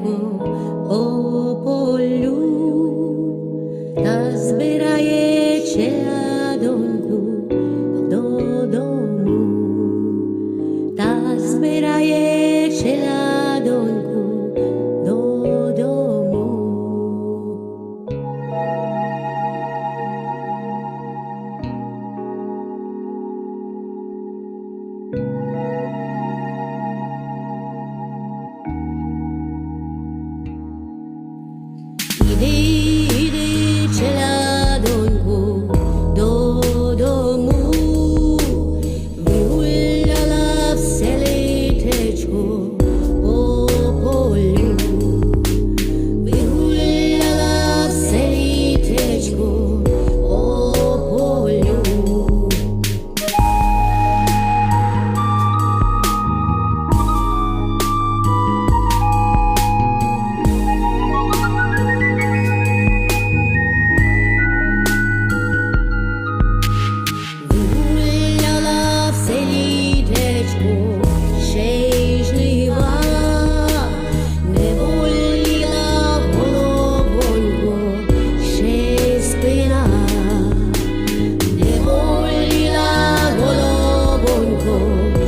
соколенько ополю полю, та збирає челядоньку додому, та збирає челядоньку school. Oh.